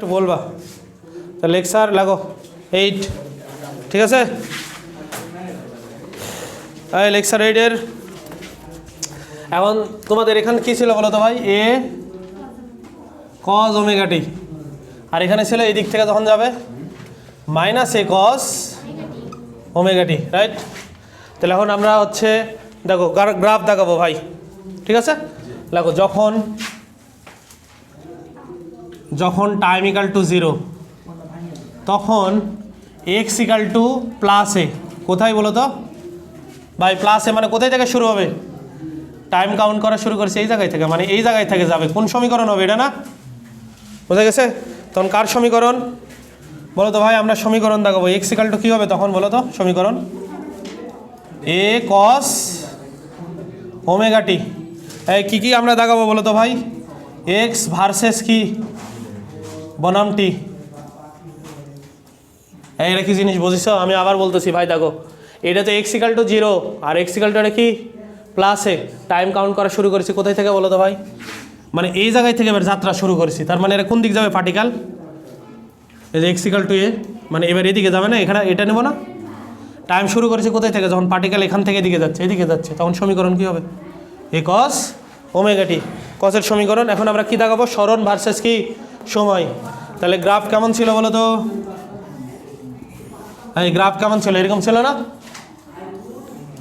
একটু বলবা। তা লেকচার লাগো। এইট ঠিক আছে? লেকচার এইটের এখন তোমাদের এখানে কী ছিল বলো তো ভাই? এ কজ ওমেগাটি আর এখানে ছিল এই দিক থেকে যখন যাবে? মাইনাস এ কজ ওমেগাটি রাইট তাহলে এখন আমরা হচ্ছে, দেখো গ্রাফ দেখাবো ভাই। ঠিক আছে? দেখো যখন যখন টাইম ইকাল টু জিরো তখন X equal to plus A কোথায় বলো তো? ভাই প্লাস এ মানে কোথায় থেকে শুরু হবে? টাইম কাউন্ট করা শুরু করেছে এই জায়গায় থেকে মানে এই জায়গায় থেকে যাবে। কোন সমীকরণ হবে এটা না? বোঝা গেছে? তখন কার সমীকরণ? বলো তো ভাই, আমরা সমীকরণ দেখাবো। এক্স ইকাল টু কী হবে তখন বলো তো সমীকরণ? এ কস ওমেগাটি এই কী কী আমরা দেখাবো বলো তো ভাই? এক্স ভার্সেস কি? বনাম টি এই এটা কি জিনিস বুঝিস? আমি আবার বলতেছি, ভাই, দেখো, এটা তো এক্স ইকাল টু জিরো আর এক্স ইকাল টু এটা কি? প্লাসে টাইম কাউন্ট করা শুরু করেছি। কোথায় থেকে বলো তো, ভাই? মানে এই জায়গায় থেকে এবার যাত্রা শুরু করেছি। তার মানে এটা কোন দিক যাবে? পার্টিকাল এই যে এক্স ইকাল টু এ মানে এবার এদিকে যাবে না? এখানে এটা নেব না? টাইম শুরু করেছি কোথায় থেকে? যখন পার্টিকাল এখান থেকে এদিকে যাচ্ছে এদিকে যাচ্ছে, তখন সমীকরণ কী হবে? এ কস ওমেগাটি কসের সমীকরণ। এখন আমরা কী দেখাবো? স্মরণ ভার্সেস কি? সময়। তাহলে গ্রাফ কেমন ছিল বলো তো? এই গ্রাফ কেমন ছিল? এরকম ছিল না?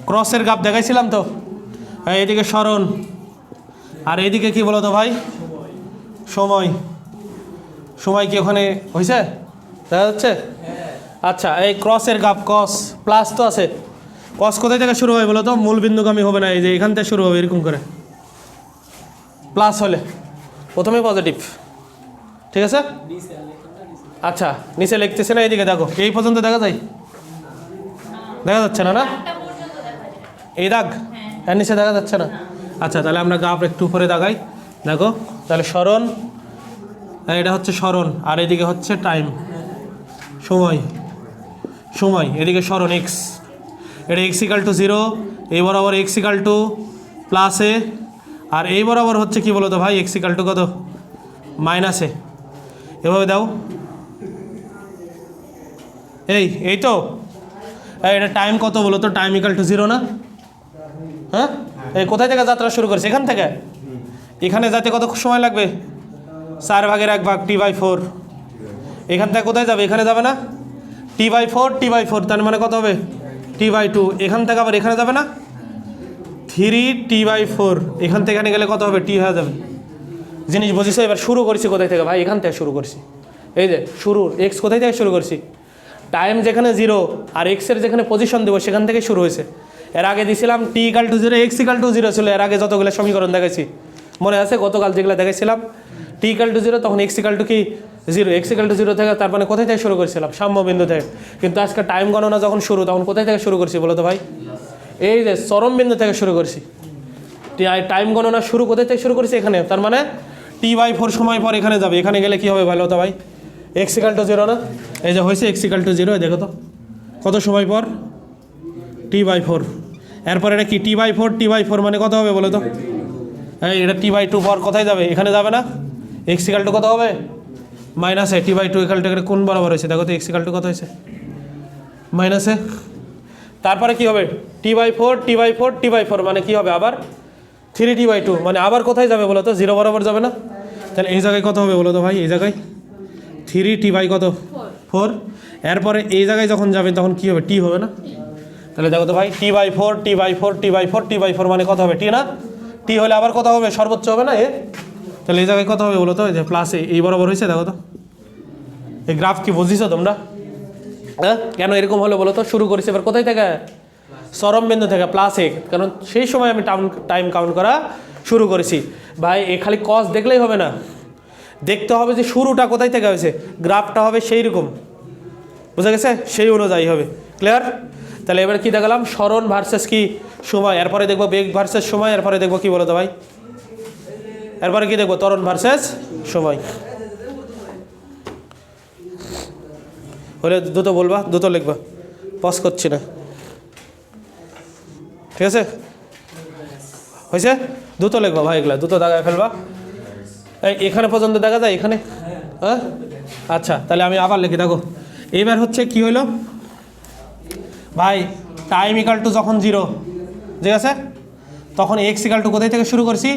ক্রসের গ্রাফ দেখাইছিলাম তো? হ্যাঁ এদিকে স্মরণ। আর এদিকে কি বলো তো ভাই? সময়। সময় কি ওখানে হয়েছে দেখা যাচ্ছে? আচ্ছা এই ক্রসের গাপ কস প্লাস তো আছে। কস কোথায় থেকে শুরু হয় বলো তো? মূল বিন্দুগামী হবে না, এই যে এখান থেকে শুরু হবে, এরকম করে। প্লাস হলে। প্রথমে পজিটিভ ঠিক আছে? আচ্ছা নিচে লিখতেছে না এইদিকে দেখো। এই পর্যন্ত দেখা যায়? দেখা যাচ্ছে না না? এই দাগ? এর নিচে দেখা যাচ্ছে না? আচ্ছা তাহলে আমরা গাপ একটু উপরে দাগাই। দেখো তাহলে স্মরণ এটা হচ্ছে স্মরণ আর এদিকে হচ্ছে টাইম সময়। সময় এদিকে স্মরণ এক্স এটা এক্স ইকাল টু জিরো এই বরাবর এক্স ইকাল টু প্লাসে আর এই বরাবর হচ্ছে কি বলো তো ভাই? এক্স ইকাল টু কত? মাইনাসে এভাবে দাও। এই এই তো। এটা টাইম কত বলো তো? টাইম ইকাল টু জিরো না? হ্যাঁ? এই, কোথায় থেকে যাত্রা শুরু করেছে? এখান থেকে? এখানে যাতে কত সময় লাগবে? চার ভাগের এক ভাগ টি বাই ফোর এখান থেকে কোথায় যাবে? এখানে যাবে না? T by four T by four তার মানে কত হবে? টি বাই টু এখান থেকে আবার এখানে যাবে না? থ্রি টি বাই ফোর, এখান থেকে এখানে গেলে কত হবে? টি হয়ে যাবে। জিনিস বুঝিস? এবার শুরু করছি কোথায় থেকে? ভাই, এখান থেকে শুরু করছি। এই যে, শুরু এক্স কোথায় থেকে শুরু করছি? টাইম যেখানে জিরো আর এক্সের যেখানে পজিশন দেবো, সেখান থেকে শুরু হয়েছে। এর আগে দিয়েছিলাম T equal to zero X equal to zero ছিল। এর আগে যতগুলো সমীকরণ দেখেছি মনে আছে? গতকাল যেগুলো দেখেছিলাম টি ইকাল টু জিরো তখন এক্স ইকাল টু কি? Zero X equal to zero থেকে তার মানে কোথায় থেকে শুরু করেছিলাম? সাম্য বিন্দু থেকে। কিন্তু আজকে টাইম গণনা যখন শুরু, তখন কোথায় থেকে শুরু করছি বলো তো ভাই? এই যে চরম বিন্দু থেকে শুরু করছি। টাইম গণনা শুরু কোথায় থেকে শুরু করেছি? এখানে। তার মানে টি বাই ফোর সময় পর এখানে যাবে। এখানে গেলে কি হবে ভালো তো ভাই? এক্সিকাল টু জিরো না? এই যে হয়েছে এক্সিকাল টু জিরো দেখো তো। কত সময় পর? টি বাই ফোর এরপর এটা কি? T by four T by four মানে কত হবে বলো তো? এই এটা টি বাই টু পর কোথায় যাবে? এখানে যাবে না? এক্সিকাল টু কত হবে? মাইনাসে T by two equal to কোন বরাবর হয়েছে? দেখো তো এক্সিকাল টু কত হয়েছে? মাইনাসে তারপরে কি হবে? T by four T by four T by four মানে কি হবে আবার? থ্রি টি বাই টু মানে আবার কোথায় যাবে বলো তো? জিরো বরাবর যাবে না? তাহলে এই জায়গায় কত হবে বলো তো ভাই? এই জায়গায়? থ্রি টি বাই কত? ফোর এরপরে এই জায়গায় যখন যাবে, তখন কি হবে? টি হবে না? তাহলে দেখো তো ভাই t by four t by four t by four t by four মানে কত হবে? টি না? টি হলে আবার কত হবে? সর্বোচ্চ হবে না? এ? তাহলে এই জায়গায় কত হবে বলো তো? এই যে প্লাস এই বরাবর হয়েছে, দেখো তো। এই গ্রাফ কি বুঝিছো তোমরা? হ্যাঁ? কেন এরকম হলো বলো তো? শুরু করেছি এবার কোথায় থেকে? চরম বিন্দু থেকে প্লাস এক কারণ সেই সময় আমি টাউন টাইম কাউন্ট করা শুরু করেছি। ভাই, এ খালি কস দেখলেই হবে না। দেখতে হবে যে শুরুটা কোথায় থেকে হয়েছে। গ্রাফটা হবে সেই রকম বুঝা গেছে? সেই অনুযায়ী হবে। ক্লিয়ার তাহলে এবার কি দেখালাম? স্মরণ ভার্সেস কি সময়? এরপরে দেখব বেগ ভার্সেস সময়, এরপরে দেখব কি বলো তো ভাই? এরপরে কি দেখব? তরণ ভার্সেস সময়। হলে দ্রুত বলবা দ্রুত লিখবা। পজ করছি না। ঠিক আছে? হয়েছে? দ্রুত লিখবা ভাই এগুলা দ্রুত দাগায় ফেলবা। এই, এখানে পর্যন্ত দেখা যায়? এখানে? হ্যাঁ? আচ্ছা তাহলে আমি আবার লিখি, দেখো। এইবার হচ্ছে কি হলো ভাই টাইম ইকাল টু যখন জিরো ঠিক আছে? তখন এক্স ইকাল টু কোথায় থেকে শুরু করছি?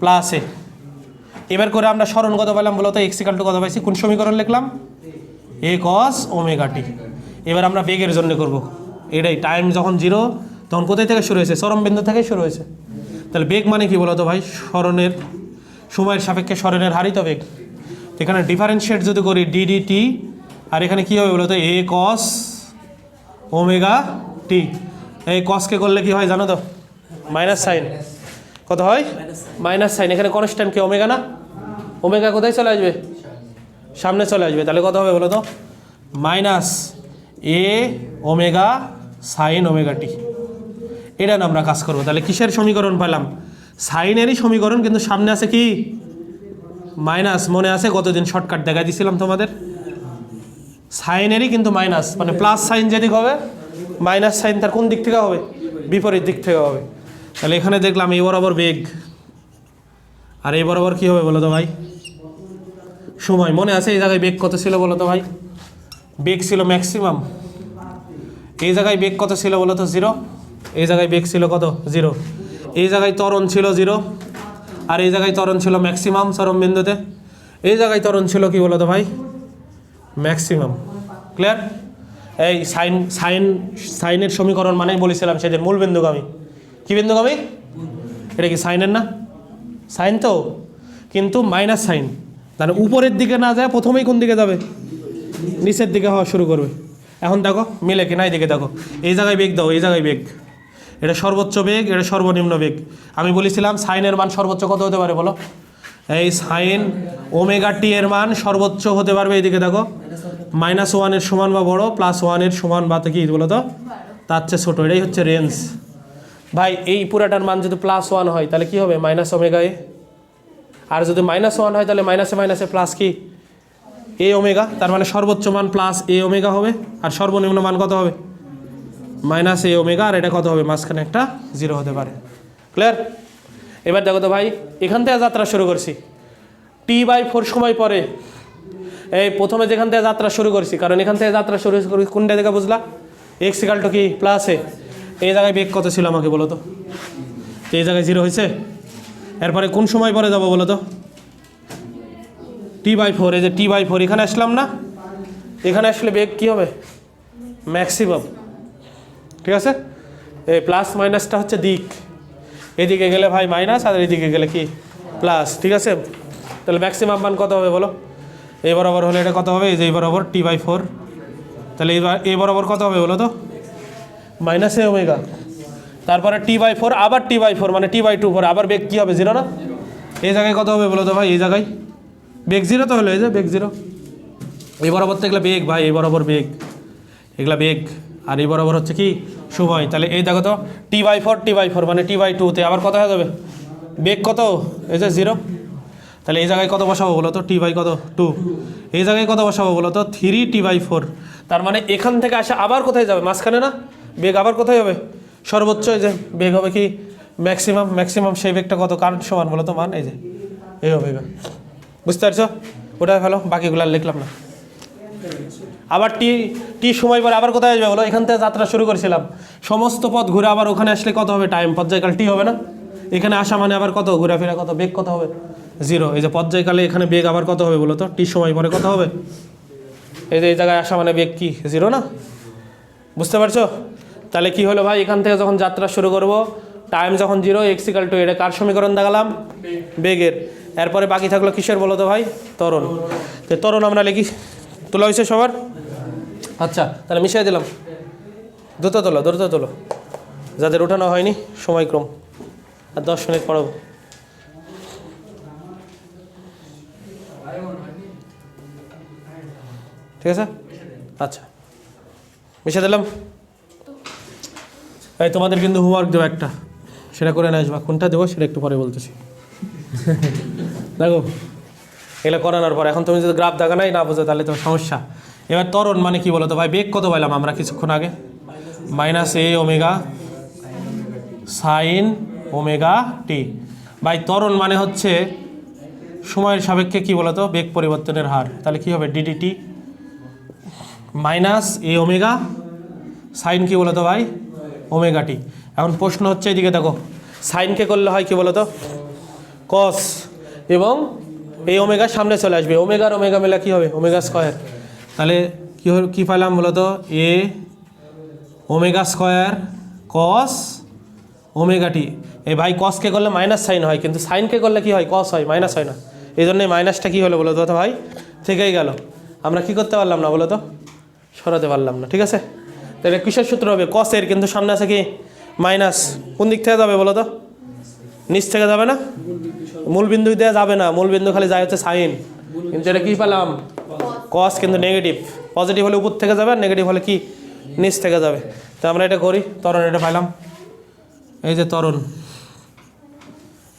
প্লাসে এবার করে আমরা স্মরণ কত পেলাম বলতো এক্স ইকাল টু কত পাইছি? কোন সমীকরণ লিখলাম? এ কস ওমেগা টি এবার আমরা বেগের জন্য করব। এটাই টাইম যখন জিরো তখন কোথায় থেকে শুরু হয়েছে? চরম বিন্দু থেকে শুরু হয়েছে। তাহলে বেগ মানে কি বলো তো ভাই? স্মরণের সময়ের সাপেক্ষে স্মরণের হারিত বেগ। এখানে ডিফারেন্সিয়েট যদি করি ডিডি টি আর এখানে কী হবে বলো তো এ কস ওমেগা টি এই কসকে করলে কি হয় জানো তো? মাইনাস সাইন কত হয়? মাইনাস সাইন এখানে কনস্ট্যান্ট কি? ওমেগা না? ওমেগা কোথায় চলে আসবে? সামনে চলে আসবে। তাহলে কত হবে বলো তো? Minus A omega sine omega t এটা আমরা কাজ করব। তাহলে কিসের সমীকরণ পেলাম? সাইনেরই সমীকরণ, কিন্তু সামনে আছে কি? মাইনাস। মনে আছে? কতদিন শর্টকাট দেখা দিয়েছিলাম তোমাদের। সাইনেরই কিন্তু মাইনাস। মানে প্লাস সাইন যেদিক হবে, মাইনাস সাইন তার কোন দিক থেকে হবে? বিপরীত দিক থেকে হবে। তাহলে এখানে দেখলাম এই বরাবর বেগ। আর এই বরাবর কী হবে বলো তো ভাই? সময়। মনে আছে এই জায়গায় বেগ কত ছিল বলো তো ভাই? বেগ ছিল ম্যাক্সিমাম এই জায়গায় বেগ কত ছিল বলো তো? জিরো এই জায়গায় বেগ ছিল কত? জিরো এই জায়গায় ত্বরণ ছিল জিরো আর এই জায়গায় ত্বরণ ছিল ম্যাক্সিমাম চরম বিন্দুতে। এই জায়গায় ত্বরণ ছিল কি বলো তো ভাই? ম্যাক্সিমাম ক্লিয়ার এই সাইন সাইন, সাইনের সমীকরণ মানেই বলেছিলাম সেদিন, মূল বিন্দুগামী। কি বিন্দুগামী? এটা কি সাইনের না? সাইন তো। কিন্তু মাইনাস সাইন। তাহলে উপরের দিকে না যায় প্রথমেই কোন দিকে যাবে? নিচের দিকে হওয়া শুরু করবে। এখন দেখো, মিলে কি না এই দিকে দেখো। এই জায়গায় বেগ দাও, এই জায়গায় বেগ। এটা সর্বোচ্চ বেগ, এটা সর্বনিম্ন বেগ। আমি বলেছিলাম সাইনের মান সর্বোচ্চ কত হতে পারে বলো? এই সাইন ওমেগা টি এর মান সর্বোচ্চ হতে পারবে এইদিকে দেখো। মাইনাস ওয়ানের সমান বা বড়, প্লাস ওয়ানের সমান বা কি বলো তো? তার চেয়ে ছোটো, এটাই হচ্ছে রেঞ্জ ভাই, এই পুরাটার মান যদি প্লাস ওয়ান হয়, তাহলে কি হবে? মাইনাস ওমেগা এ? আর যদি মাইনাস ওয়ান হয়, তাহলে মাইনাসে মাইনাসে প্লাস কি? এ ওমেগা তার মানে সর্বোচ্চ মান প্লাস এ ওমেগা হবে, আর সর্বনিম্ন মান কত হবে? মাইনাস এ ওমেগা আর এটা কত হবে? মাঝখানে একটা জিরো হতে পারে। ক্লিয়ার এবার দেখো তো ভাই, এখান থেকে যাত্রা শুরু করছি। টি বাই ফোর সময় পরে। এই প্রথমে যেখান থেকে যাত্রা শুরু করছি, কারণ এখান থেকে যাত্রা শুরু করি, কোনটা থেকে বুঝলা? এক্স কি? প্লাসে এই জায়গায় বেগ কত ছিল আমাকে বলো তো? এই জায়গায় জিরো হয়েছে? এরপরে কোন সময় পরে যাব বলো তো? টি বাই ফোর এই যে টি বাই ফোর এখানে আসলাম না? এখানে আসলে বেগ কী হবে? ম্যাক্সিমাম ঠিক আছে? এই প্লাস মাইনাসটা হচ্ছে দিক। এদিকে গেলে ভাই মাইনাস আর এদিকে গেলে কি? প্লাস ঠিক আছে? তাহলে ম্যাক্সিমাম মান কত হবে বলো? এই বরাবর হলে এটা কত হবে? এই যে এই বরাবর টি বাই ফোর তাহলে এই বরাবর কত হবে বলো তো? Minus A omega. তারপরে টি বাই ফোর আবার টি বাই ফোর মানে টি বাই টু ফোর আবার বেগ কী হবে? জিরো না? এই জায়গায় কত হবে বলো তো ভাই? এই জায়গায়? বেগ জিরো তো হলো এই যে, বেগ জিরো এই বরাবর তো এগুলো বেগ ভাই, এই বরাবর বেগ। এগুলা বেগ। আর এই বরাবর হচ্ছে কি? সময়। তাহলে এই দেখো তো t by four t by four মানে টি বাই টুতে আবার কত হয়ে যাবে? বেগ কত? এই যে জিরো তাহলে এই জায়গায় কত বসাবো বলো তো? টি বাই কত? টু এই জায়গায় কত বসাবো বলো তো? থ্রি টি বাই ফোর তার মানে এখান থেকে আসে আবার কোথায় যাবে? মাঝখানে না? বেগ আবার কোথায় হবে? সর্বোচ্চ এই যে বেগ হবে কি? ম্যাক্সিমাম ম্যাক্সিমাম সেই বেগটা কত? কারেন্ট সমান বলো তো মান? এই যে, এই হবে। বুঝতে পারছ? ওটা ভালো, বাকিগুলো লিখলাম না। আবার টি টি সময় পরে আবার কোথায় আসবে বলো? এখান থেকে যাত্রা শুরু করেছিলাম। সমস্ত পথ ঘুরে আবার ওখানে আসলে কত হবে টাইম পর্যায়কাল টি হবে না? এখানে আসা মানে আবার কত? ঘোরাফেরা কত? বেগ কত হবে? জিরো এই যে পর্যায়কালে এখানে বেগ আবার কত হবে বলো তো? টি সময় পরে কত হবে? এই যে এই জায়গায় আসা মানে বেগ কি? জিরো না? বুঝতে পারছ? তাহলে কি হলো ভাই? এখান থেকে যখন যাত্রা শুরু করব টাইম যখন জিরো এক্সিকাল টু এটা কার সমীকরণ দেখালাম? বেগের। এরপরে বাকি থাকল কিসের বলো তো ভাই? তরণ। তো তরণ, আমরা লিখি। তোলা হয়েছে সবার? আচ্ছা তাহলে মিশিয়ে দিলাম। দ্রুত তোলো দ্রুত তোলো। যাদের ওঠানো হয়নি সময়ক্রম আর দশ মিনিট পড়াবো। ঠিক আছে? আচ্ছা। মিশিয়ে দিলাম? এই, তোমাদের কিন্তু হোমওয়ার্ক দেবো একটা। সেটা করে নিয়ে আসবা। কোনটা দেবো সেটা একটু পরে বলতেছি। দেখো, এগুলো করানোর পর এখন তুমি যদি গ্রাফ দেখা নাই, না বোঝো, তাহলে তো সমস্যা। এবার তরণ মানে কি বলো তো ভাই? বেগ কত পাইলাম আমরা কিছুক্ষণ আগে? Minus A omega sine omega t ভাই, তরণ মানে হচ্ছে সময়ের সাপেক্ষে কি বলতো? বেগ পরিবর্তনের হার। তাহলে কি হবে? Ddt minus A omega sine কি বলতো ভাই? Omega t. এখন প্রশ্ন হচ্ছে এদিকে দেখো সাইনকে করলে হয় কি বলতো? কস এবং এই ওমেগা সামনে চলে আসবে। ওমেগার ওমেগা মেলা কি হবে? Omega square. তাহলে কি হল, কী পাইলাম বলতো? A omega square cos omega t. এই ভাই কসকে করলে মাইনাস সাইন হয়, কিন্তু সাইনকে করলে কি হয়? কস হয় মাইনাস হয় না। এই জন্য মাইনাসটা কী হলো বলো তো ভাই, থেকেই গেল। আমরা কি করতে পারলাম না বলো তো সরাতে পারলাম না, ঠিক আছে? তাহলে কিসের সূত্র হবে? কসের কিন্তু সামনে আছে কি? মাইনাস কোন দিক থেকে যাবে বলো তো? নিচ থেকে যাবে না? মূল বিন্দু দেওয়া যাবে না। মূল বিন্দু খালি যায় হচ্ছে সাইন কিন্তু এটা কি পেলাম? কস কিন্তু নেগেটিভ পজিটিভ হলে উপর থেকে যাবে আর নেগেটিভ হলে কি? নিচ থেকে যাবে। তো আমরা এটা করি। তরণ, এটা পাইলাম। এই যে তরণ।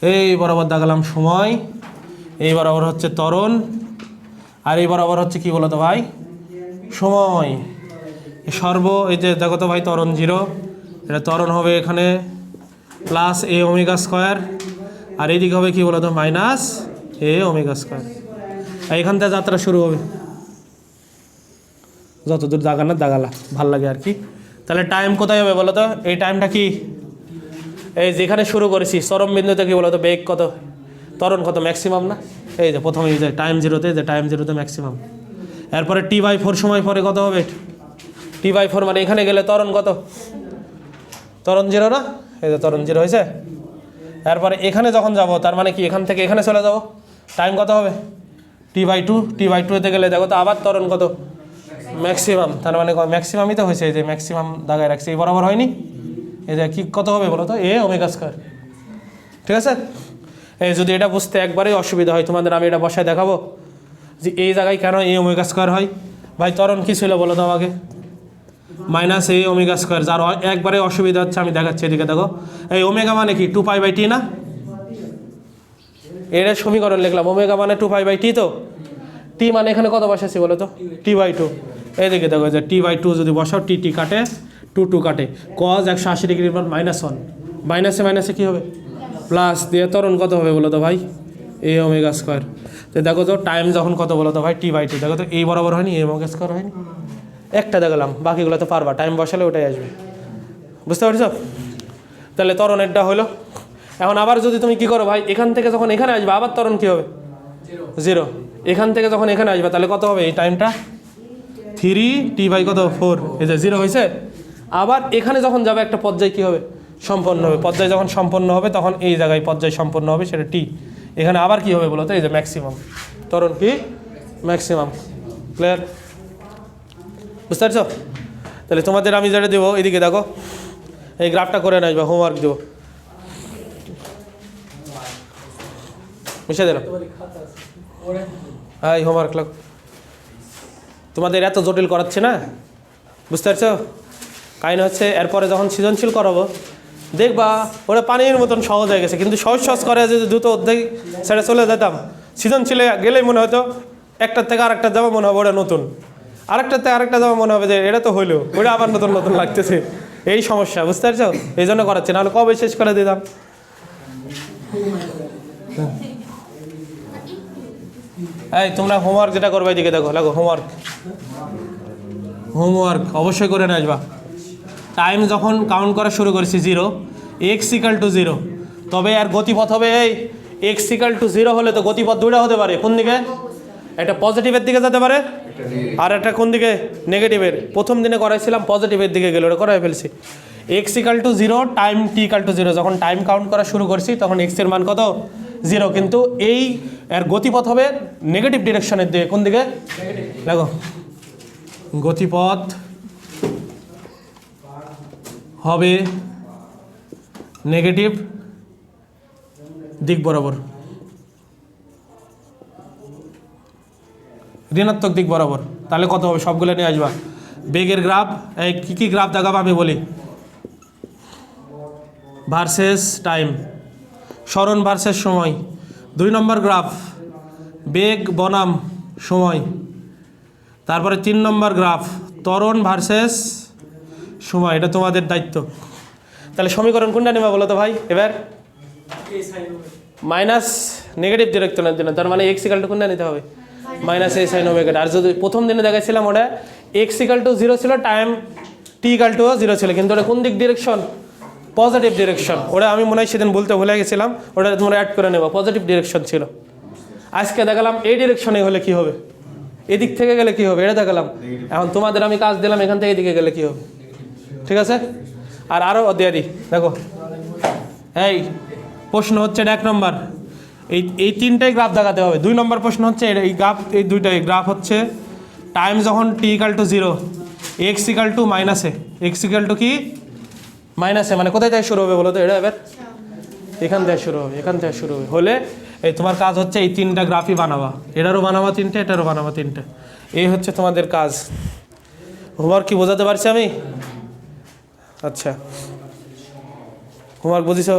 এই বরাবর দাগালাম সময়। এই বরাবর হচ্ছে তরণ। আর এই বরাবর হচ্ছে কি বলতো ভাই? সময়। সর্ব, এই যে দেখো তো ভাই তরণ জিরো। এটা তরণ হবে এখানে প্লাস এ ওমেগা স্কোয়ার আর এইদিকে হবে কি বলতো মাইনাস এ ওমেগা স্কোয়ার এখান থেকে যাত্রা শুরু হবে। যতদূর দাগানা দাগালা ভালো লাগে আর কি। তাহলে টাইম কোথায় হবে বলো তো এই টাইমটা কি? এই যেখানে শুরু করেছি, চরম বিন্দুতে কি বলতো, বেগ কত? তরণ কত ম্যাক্সিমাম না? এই যে প্রথমে যে টাইম জিরোতে যে টাইম জিরোতে ম্যাক্সিমাম এরপরে টি বাই ফোর সময় পরে কত হবে? টি বাই ফোর মানে এখানে গেলে তরণ কত? তরণ জিরো না? এই যে ত্বরণ জিরো হয়েছে? এরপরে এখানে যখন যাব, তার মানে কি? এখান থেকে এখানে চলে যাব। টাইম কত হবে? T by two t by টুতে গেলে দেখো তো আবার তরণ কত? ম্যাক্সিমাম তার মানে ম্যাক্সিমামই তো হয়েছে, এই যে ম্যাক্সিমাম দাগায় রাখছে। এই বরাবর হয়নি? এই যে কি কত হবে বলো তো? এ ওমেগা স্কোয়ার ঠিক আছে? এই যদি এটা বুঝতে একবারেই অসুবিধা হয়, তোমাদের আমি এটা বসায় দেখাবো যে এই জায়গায় কেন এ ওমেগা স্কোয়ার হয়? ভাই তরণ কী ছিল বলো তো আমাকে? মাইনাস এ ওমেগা স্কোয়ার যার একবারে অসুবিধা হচ্ছে, আমি দেখাচ্ছি এদিকে দেখো। এই ওমেগা মানে কি? টু পাই বাই টি না? এর সমীকরণ লিখলাম ওমেগা মানে টু পাই বাই টি তো? টি মানে এখানে কত বসাচ্ছি বলো তো? টি বাই টু এইদিকে দেখো এই যে টি বাই টু যদি বসাও টি টি কাটে টু টু কাটে। কজ একশো আশি ডিগ্রির পর মাইনাস ওয়ান মাইনাসে মাইনাসে কী হবে? প্লাস দিয়ে তরণ কত হবে বলো তো ভাই? এ ওমেগা স্কোয়ার তো দেখো তো টাইম যখন কত বলো তো ভাই? টি বাই টু দেখো তো এই বরাবর হয়নি এ ওমেগা স্কোয়ার হয়নি। একটা দেখালাম, বাকিগুলো তো পারবা টাইম বসালে ওটাই আসবে। বুঝতে পারছ? তাহলে ত্বরণেরটা হলো, এখন আবার যদি তুমি কি করো ভাই, এখান থেকে যখন এখানে আসবে, আবার তরণ কী হবে? জিরো এখান থেকে যখন এখানে আসবে, তাহলে কত হবে এই টাইমটা থ্রি টি বাই কত? ফোর এই যে জিরো হয়েছে। আবার এখানে যখন যাবে, একটা পর্যায় কী হবে? সম্পন্ন হবে। পর্যায় যখন সম্পন্ন হবে, তখন এই জায়গায় পর্যায় সম্পন্ন হবে, সেটা টি এখানে আবার কি হবে বলো তো? এই যে ম্যাক্সিমাম তরণ কি? ম্যাক্সিমাম ক্লিয়ার বুঝতে পারছ? তাহলে তোমাদের আমি যেটা দেবো, এদিকে দেখো। এই গ্রাফটা করে নেয় হোমওয়ার্ক দেবো। মিশে দিলাম। হ্যাঁ হোমওয়ার্ক লাগ। তোমাদের এত জটিল করাচ্ছে না? বুঝতে পারছ? কাহিনী হচ্ছে, এরপরে যখন সৃজনশীল করাবো, দেখবা, ওরা পানির মতন সহজ হয়ে গেছে। কিন্তু সহজ সহজ করে যদি দ্রুত অর্ধেক সেটা চলে যেতাম। সৃজনশীলে গেলেই মনে হতো, একটার থেকে আরেকটা যাব, মনে হবে ওটা নতুন। আরেকটার থেকে আরেকটা যাব মনে হবে যে এটা তো হইল ওটা আবার নতুন নতুন লাগতেছে। এই সমস্যা, বুঝতে পারছ? এই জন্য করাচ্ছে, নাহলে কবে শেষ করে দিতাম? এই, তোমরা হোমওয়ার্ক যেটা করবে এদিকে দেখো, লাগো হোমওয়ার্ক হোমওয়ার্ক অবশ্যই করে নিয়ে আসবা। টাইম যখন কাউন্ট করা শুরু করেছি zero x equal to zero তবে আর গতিপথ হবে এই এক্স ইকাল টু জিরো হলে তো গতিপথ দুইটা হতে পারে। কোন দিকে? একটা পজিটিভের দিকে যেতে পারে আর একটা কোন দিকে? নেগেটিভের প্রথম দিনে করাইছিলাম পজিটিভের দিকে গেলে, ওটা করাই ফেলছি। X equal to zero time t equal to zero যখন টাইম কাউন্ট করা শুরু করছি, তখন এক্সের মান কত? জিরো কিন্তু এই এর গতিপথ হবে নেগেটিভ ডিরেকশনের দিকে। কোন দিকে? দেখো। গতিপথ হবে নেগেটিভ দিক বরাবর। ঋণাত্মক দিক বরাবর। তাহলে কত হবে? সবগুলো নিয়ে আসবা। বেগের গ্রাফ এই কী কী গ্রাফ দেখাবো আমি বলি। ভার্সেস টাইম স্মরণ ভার্সেস সময়। দুই নম্বর গ্রাফ বেগ বনাম সময়। তারপরে তিন নম্বর গ্রাফ তরণ ভার্সেস সময়। এটা তোমাদের দায়িত্ব। তাহলে সমীকরণ কোনটা নেবা বলো তো ভাই? এবার? মাইনাস নেগেটিভ ডিরেকশনের জন্য। তার মানে এক্সিকালটা কোনটা নিতে হবে? মাইনাস এ সাইন ওমেগা আর যদি প্রথম দিনে দেখাইছিলাম ওটা এক্স ইকাল টু জিরো ছিল time t equal to zero ছিল। কিন্তু ওটা কোন দিক ডিরেকশন পজিটিভ ডিরেকশন ওটা আমি মনে হয় সেদিন বলতে ভুলে গেছিলাম। ওটা তোমরা অ্যাড করে নেব। পজিটিভ ডিরেকশন ছিল। আজকে দেখালাম এই ডিরেকশনে হলে কি হবে? এদিক থেকে গেলে কি হবে? এটা দেখালাম। এখন তোমাদের আমি কাজ দিলাম, এখান থেকে এদিকে গেলে কি হবে? ঠিক আছে? আর আরও দিয়ে দিই দেখো। এই, প্রশ্ন হচ্ছে এক নম্বর। এই এই তিনটাই গ্রাফ দেখাতে হবে। দুই নম্বর প্রশ্ন হচ্ছে এই গ্রাফ এই দুইটাই গ্রাফ হচ্ছে টাইম যখন t equal to zero x equal to মাইনাসে এক্স ইকাল টু কি? মাইনাসে মানে কোথায় থেকে শুরু হবে বলো তো এটা এবার? এখান থেকে শুরু হবে, এখান থেকে শুরু হবে। হলে এই তোমার কাজ হচ্ছে এই তিনটা গ্রাফই বানাবা। এটারও বানাবা তিনটে, এটারও বানাবা তিনটে। এই হচ্ছে তোমাদের কাজ। হোমওয়ার্ক কি বোঝাতে পারছি আমি? আচ্ছা। হোমওয়ার্ক বুঝিস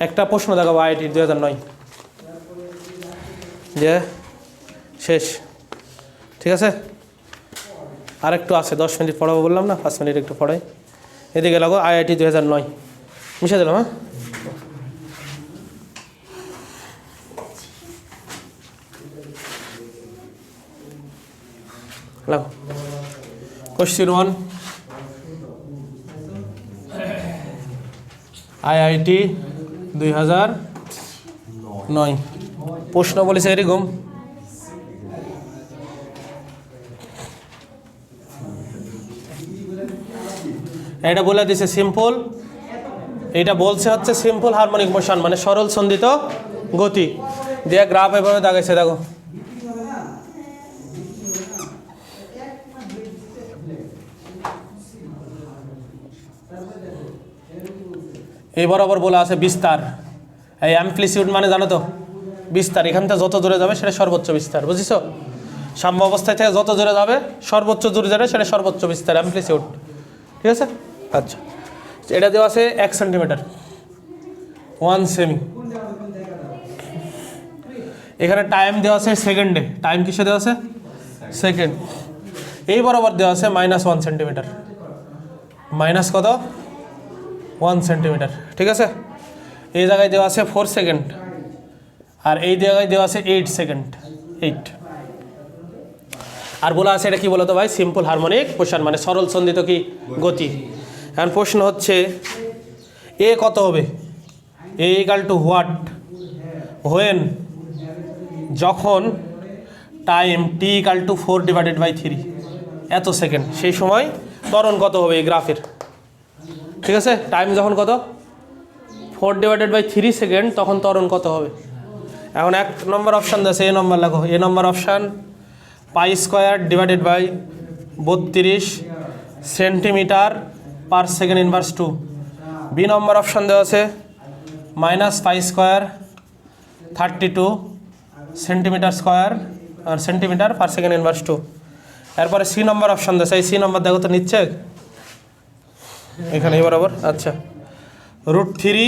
একটা প্রশ্ন দেখাবো আইআইটি দুই হাজার নয়। যে, শেষ। ঠিক আছে? আর একটু আছে, দশ মিনিট পড়াবো বললাম না, পাঁচ মিনিট একটু পড়াই। এদিকে লাগো, আইআইটি দুই হাজার নয়। মিশে দিলাম হ্যাঁ? কোশ্চিন ওয়ান আইআইটি দুই হাজার নয়। প্রশ্ন বলেছে এরকম এটা বলে দিছে সিম্পল এটা বলছে হচ্ছে সিম্পল হারমোনিক মোশন মানে সরল সন্ধিত গতি। দিয়ে গ্রাফ এভাবে দাগাইছে, দেখো। এই বরাবর বলা আছে বিস্তার। এই অ্যাম্পলিসিউড মানে জানো তো? বিস্তার, এখান থেকে যত দূরে যাবে সেটা সর্বোচ্চ বিস্তার বুঝিস সাম্য অবস্থায় থেকে যত দূরে যাবে, সর্বোচ্চ দূরে যাবে সেটা সর্বোচ্চ বিস্তার অ্যাম্পলিসিউড ঠিক আছে? আচ্ছা। এটা দেওয়া আছে এক সেন্টিমিটার ওয়ান সেমি এখানে টাইম দেওয়া আছে সেকেন্ডে টাইম কিসে দেওয়া আছে? সেকেন্ড এই বরাবর দেওয়া আছে মাইনাস ওয়ান সেন্টিমিটার মাইনাস কত? ওয়ান সেন্টিমিটার ঠিক আছে? এই জায়গায় দেওয়া আছে ফোর সেকেন্ড আর এই জায়গায় দেওয়া আছে এইট সেকেন্ড এইট আর বলা আছে এটা কি বলতো ভাই? সিম্পল হারমোনিক পোষণ মানে সরল সন্ধিত কি গতি। এখন প্রশ্ন হচ্ছে এ কত হবে? A equal to what when যখন time t equal to four divided by three এত সেকেন্ড সেই সময় ত্বরণ কত হবে? এই গ্রাফের। ঠিক আছে? টাইম যখন কত? Four divided by three second তখন ত্বরণ কত হবে? এখন এক নম্বর অপশান আছে, এ নম্বর লেখো। A number option pi square divided by বত্রিশ centimetre per second inverse two B number option দেওয়া আছে minus pi square thirty two centimetre square আর centimetre per second inverse two এরপরে সি নম্বর অপশান দেওয়া আছে, এই C নম্বর দেখো তো নিচ্ছে এখানে বরাবর আচ্ছা। Root three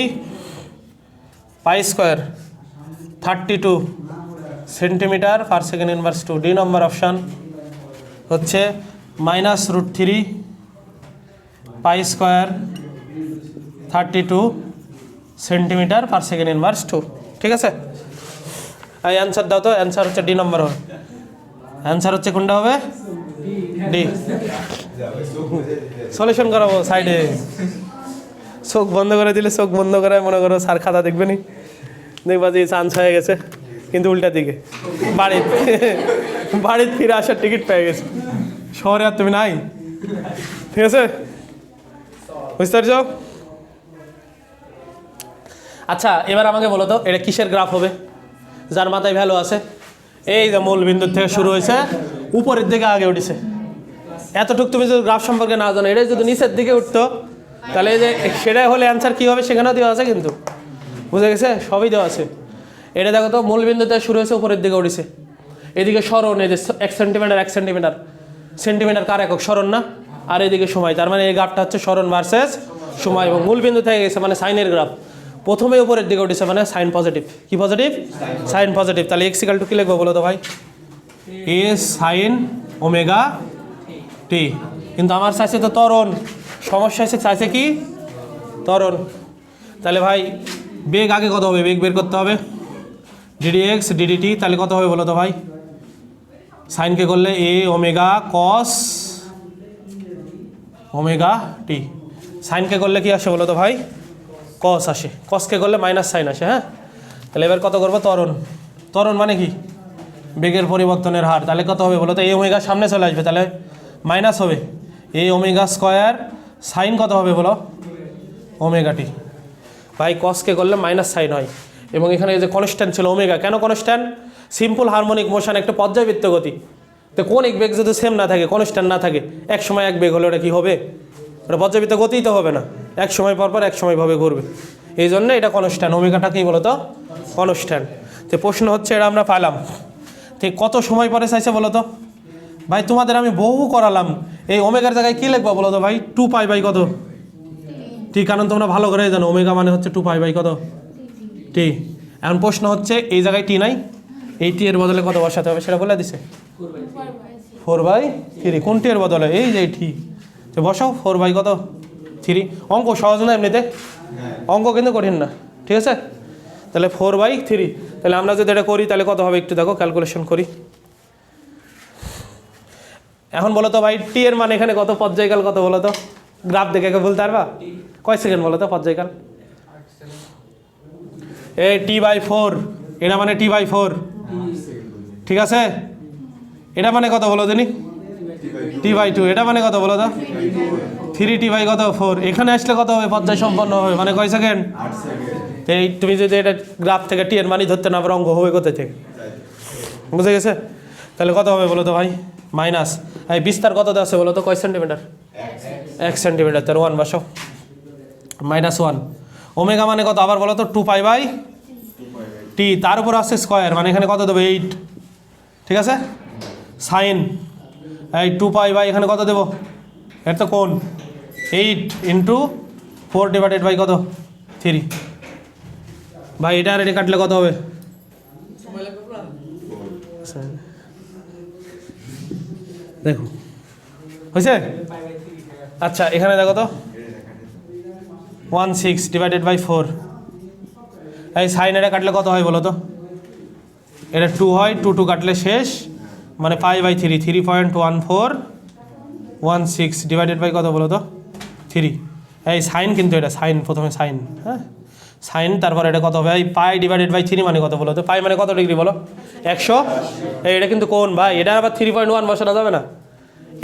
pi square thirty two centimetre per second inverse two D number option হচ্ছে minus root three pi square thirty two centimetre per second inverse two ঠিক আছে? এই অ্যান্সার দাও তো অ্যান্সার হচ্ছে ডি নম্বর হবে। অ্যান্সার হচ্ছে কোনটা হবে? ডি সলিউশন করাবো সাইডে চোখ বন্ধ করে দিলে চোখ বন্ধ করে, মনে করো স্যার খাতা দেখবে নি? দেখবা যে চান্স হয়ে গেছে, কিন্তু উল্টা দিকে। বাড়িতে বাড়িতে ফিরে আসার টিকিট পেয়ে গেছে। শহরে আর তুমি নাই? ঠিক আছে? বুঝতে পারছ? আচ্ছা এবার আমাকে বলো তো, এটা কিসের গ্রাফ হবে? যার মাথায় ভ্যালু আছে? এই যে মূল বিন্দুর থেকে শুরু হয়েছে। উপরের দিকে আগে উঠেছে। এতটুকু তুমি যদি গ্রাফ সম্পর্কে না জানো, এটাই যদি নিচের দিকে উঠতো, তাহলে যে সেটাই হলে অ্যান্সার কী হবে সেখানেও দেওয়া আছে কিন্তু। বুঝে গেছে? সবই দেওয়া আছে। এটা দেখো তো মূল বিন্দুতে শুরু হয়েছে, উপরের দিকে উঠেছে। এদিকে স্মরণ, এই যে এক সেন্টিমিটার এক সেন্টিমিটার সেন্টিমিটার কার একক? স্মরণ না? আর এদিকে সময়। তার মানে এই গ্রাফটা হচ্ছে স্মরণ ভার্সেস সময় এবং মূল বিন্দু থেকে গেছে মানে সাইনের গ্রাফ। প্রথমে উপরের দিকে উঠেছে মানে সাইন পজিটিভ কি পজিটিভ সাইন পজিটিভ তাহলে এক্সিকাল টু কি লিখব বলো তো ভাই? এ সাইন ওমেগা টি কিন্তু আমার চাইছে তো ত্বরণ। সমস্যা এসে চাইছে কি? ত্বরণ। তাহলে ভাই, বেগ আগে কত হবে? বেগ বের করতে হবে। ডিডি এক্স ডিডিটি তাহলে কত হবে বলো তো ভাই? সাইনকে করলে এ ওমেগা কস ওমেগা টি সাইনকে করলে কি আসে বলো তো ভাই? কস আসে। কসকে করলে মাইনাস সাইন আসে হ্যাঁ? তাহলে এবার কত করব? ত্বরণ। ত্বরণ মানে কি? বেগের পরিবর্তনের হার, তাহলে কত হবে বলো তো? এই ওমেগা সামনে চলে আসবে, তাহলে মাইনাস হবে। এই ওমেগা স্কোয়ার সাইন কত হবে বলো? ওমেগাটি ভাই কসকে করলে মাইনাস সাইন হয়। এবং এখানে যে কনস্ট্যান্ট ছিল ওমেগা কেন কনস্ট্যান্ট সিম্পল হারমোনিক মোশন একটা পর্যায়বৃত্ত গতি। তো কোন এক বেগ যদি সেম না থাকে কনস্ট্যান্ট না থাকে, এক সময় এক বেগ হলে ওটা কি হবে? ওটা পর্যাবৃত্ত গতিই তো হবে না। এক সময় পর পর এক সময় ভাবে ঘুরবে। এই জন্য এটা কনস্ট্যান্ট ওমেগাটা কি বলো তো? কনস্ট্যান্ট তো প্রশ্ন হচ্ছে, এটা আমরা পাইলাম। ঠিক কত সময় পরে চাইছে বলো তো? ভাই তোমাদের আমি বহু করালাম। এই ওমেগার জায়গায় কী লিখবা বলো তো ভাই? টু পাই বাই কত? টি কারণ তোমরা ভালো করে জানো ওমেগা মানে হচ্ছে টু পাই বাই কত? টি এখন প্রশ্ন হচ্ছে এই জায়গায় টি নাই? এই টি এর বদলে কত বসাতে হবে সেটা বলে দিছে। ফোর বাই থ্রি কোনটি এর বদলে? এই যে টি তো বসাও ফোর বাই কত? থ্রি অঙ্ক সহজ না এমনিতে? অঙ্ক কিন্তু কঠিন না। ঠিক আছে? তাহলে ফোর বাই থ্রি তাহলে আমরা যদি এটা করি, তাহলে কত হবে একটু দেখো ক্যালকুলেশন করি। এখন বলো তো ভাই টি এর মানে এখানে কত? পর্যায়কাল কত বলো তো? গ্রাফ দেখে বলতে পারবা? কয় সেকেন্ড বলো তো পর্যায়কাল? এ টি বাই ফোর এটা মানে টি বাই ফোর ঠিক আছে? এটা মানে কত বলো দিনি টি বাই টু এটা মানে কত বলো তো? থ্রি টি বাই কত? ফোর এখানে আসলে কত হবে? পর্যায় সম্পন্ন হবে। মানে কয় সেকেন্ড এই তুমি যদি এটা গ্রাফ থেকে টি এর মানি ধরতে না পারো, অঙ্ক হবে কোথায় থেকে? বুঝে গেছে? তাহলে কত হবে বলো তো ভাই? মাইনাস। এই বিস্তার কত আছে বলো তো? কয় সেন্টিমিটার? এক সেন্টিমিটার। তার ওয়ান বসো মাইনাস ওয়ান ওমেগা মানে কত? আবার বলো তো টু পাই বাই টি তার উপর আসছে স্কোয়ার মানে এখানে কত দেবো? এইট ঠিক আছে? সাইন এই টু পাই বাই এখানে কত দেবো? এর তো কোন eight into four divided by কত? থ্রি ভাই, এটা আর এটা কাটলে কত হবে? দেখো। হয়েছে? আচ্ছা এখানে দেখো তো। One six divided by four এই সাইন এটা কাটলে কত হয় বলো তো? এটা টু হয় টু টু কাটলে শেষ। মানে five by three three point one four one six divided by কত বলো তো? থ্রি এই সাইন কিন্তু এটা সাইন প্রথমে সাইন হ্যাঁ? সাইন, তারপর এটা কত হবে? পাই ডিভাইডেড বাই থ্রি মানে কত বলো? তো পাই মানে কত ডিগ্রি বলো? একশো? এটা কিন্তু কোন ভাই? এটা আবার থ্রি পয়েন্ট ওয়ান বসানো যাবে না?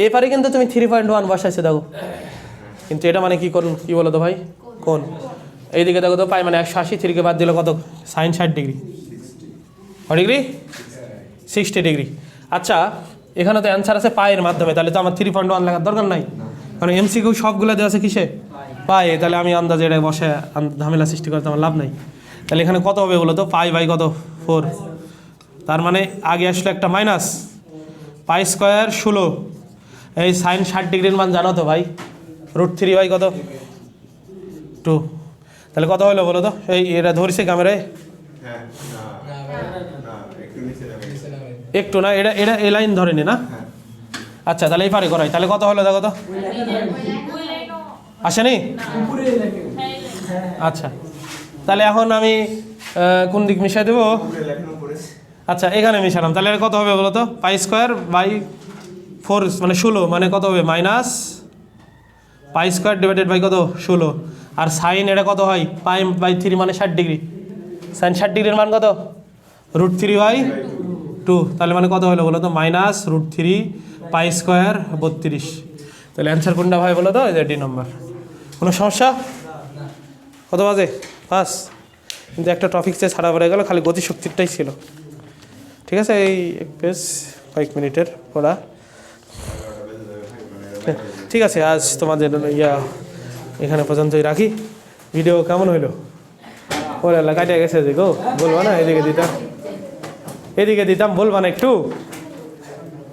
এপারে কিন্তু তুমি থ্রি পয়েন্ট ওয়ান বসাইছে, দেখো। কিন্তু এটা মানে কি করুন কি বলো তো ভাই? কোন? এইদিকে দেখো তো পাই মানে একশো আশি থ্রিকে বাদ দিলে কত? সাইন ষাট ডিগ্রি। ক ডিগ্রি? Sixty degree. আচ্ছা এখানে তো অ্যান্সার আছে পায়ের মাধ্যমে। তাহলে তো আমার থ্রি পয়েন্ট ওয়ান লাগার দরকার নাই। কারণ এমসিকিউ সবগুলো দেওয়া আছে কিসে? পায়ে তাহলে আমি আন্দাজে এটা বসে ঝামেলা সৃষ্টি করতে আমার লাভ নাই। তাহলে এখানে কত হবে বলো তো? পাই বাই কত? ফোর তার মানে আগে আসলো একটা মাইনাস পাই স্কোয়ার ষোলো। এই সাইন ষাট ডিগ্রির মান জানো তো ভাই? রুট থ্রি বাই কত? টু তাহলে কত হলো বলো তো? এই এরা ধরছে ক্যামেরায়। হ্যাঁ না না একটু একটু না এটা এটা এ লাইন ধরেনি না আচ্ছা তাহলে এই পারে করাই। তাহলে কত হলো দেখো তো? আসেনি? আচ্ছা। তাহলে এখন আমি কোন দিক মিশাই দেবো? আচ্ছা এখানে মিশালাম। তাহলে কত হবে বলো তো? পাই স্কোয়ার বাই ফোর মানে ষোলো মানে কত হবে? Minus pi square divided by কত? ষোলো। আর সাইন এটা কত হয়? পাই, বাই থ্রি মানে ষাট ডিগ্রি। সাইন ষাট ডিগ্রির মান কত? Root three by two. তাহলে মানে কত হলো বলো তো? Minus root three pi square বত্রিশ। তাহলে অ্যান্সার কোনটা হয় বলো তো? D number. কোনো সমস্যা? কত বাজে? পাস কিন্তু একটা টপিক চেয়ে ছাড়া পড়ে গেল, খালি গতিশক্তিরটাই ছিল। ঠিক আছে, এই বেশ কয়েক মিনিটের পড়া। ঠিক আছে, আজ তোমাদের ইয়া এখানে পর্যন্তই রাখি। ভিডিও কেমন হইল? ওরা কাটিয়ে গেছে যে গো। বলব না, এদিকে দিতাম। এদিকে দিতাম, বলবা না একটু।